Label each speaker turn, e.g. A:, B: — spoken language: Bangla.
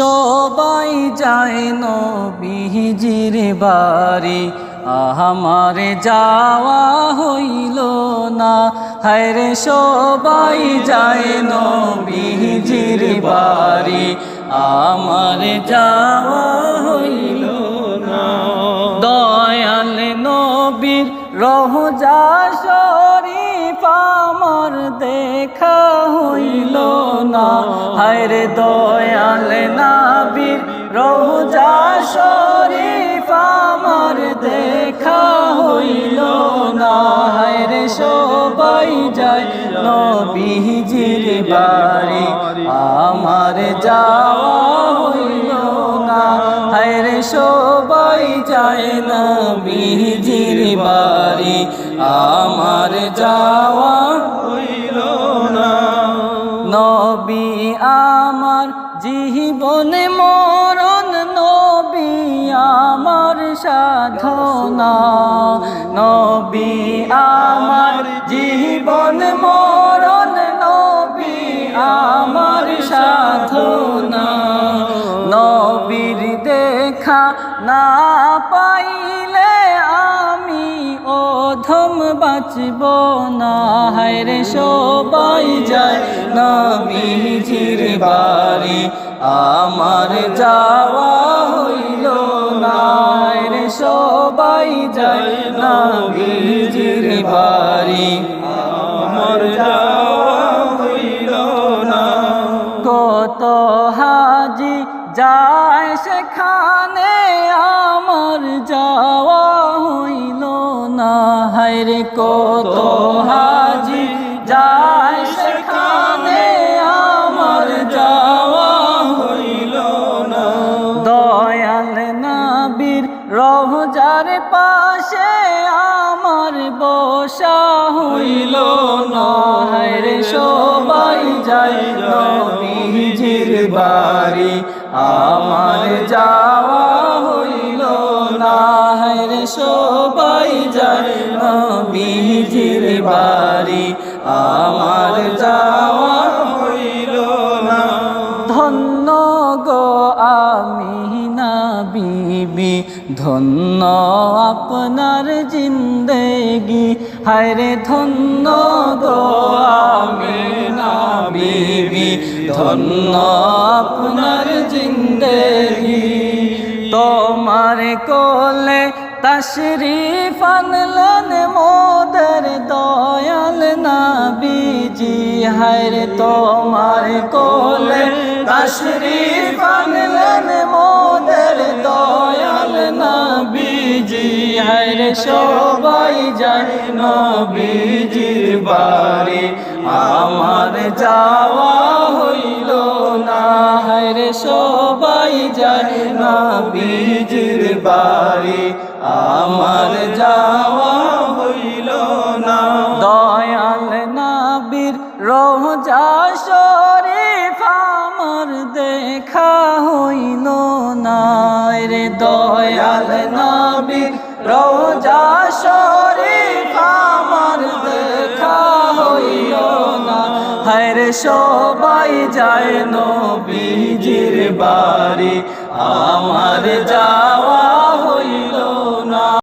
A: সবাই যায় নবীজির বাড়ি। আমার যাওয়া হইল না। হায়রে, সবাই যায় নবীজির বাড়ি। আমার যাওয়া হইল না। দয়াল নবীর রহজা শরীফ আমার দেখা হইল না। হায়রে দয়াল নাবির রহজা শরীফ আমার দেখা হইল না। হায়রে সবাই যায় নবীজির বাড়ি, আমার যাওয়া হায়রে সবাই যায় নবীজির বাড়ি। আমার যাওয়া হইল না। নবী আমার জীবনে মরণ, নবী আমার সাধনা। নবী আমার জীবন মরণ, নবী আমার বাঁচব না হায়রে সবাই যায়। না নবীজির বাড়ি, আমার যাওয়া হইল না। হায়রে সবাই যায় না নবীজির বাড়ি, আমার যাওয়া হইল না। কত হাজি যায় সেখানে হায়রে কত হাজি যায় সেখানে আমার যাওয়া হইল না। দয়াল নাবির রহজার পাশে আমার বসা হইল না। হায়রে সবাই যাই নবীজির বাড়ি, আমার যাওয়া হইল না। হায়রে সবাই বাড়ি, আমার যাওয়া হইল না। ধন্য গো আমি না বিবি, ধন্য আপনার জিন্দেগি। হায়রে ধন্য গো আমি না বিবি, ধন্য আপনার জিন্দেগি। তোমার কোলে তশরিফ আনলেন মোদের হায়রে তোমার কোলে তশরিফ আনলেন মোদের দয়াল নাবিজি। হায়রে সবাই যায় নবীজির বাড়ি। আমার যাওয়া হইল না। হায়রে সবাই যায় নবীজির বাড়ি। আমার যাওয়া শরীফ আমার দেখা হইল না রে দয়াল নাবির রোজা শরীফ আমার দেখা হইল না হায়রে সবাই যায় নবীজির বাড়ি। আমার যাওয়া হইল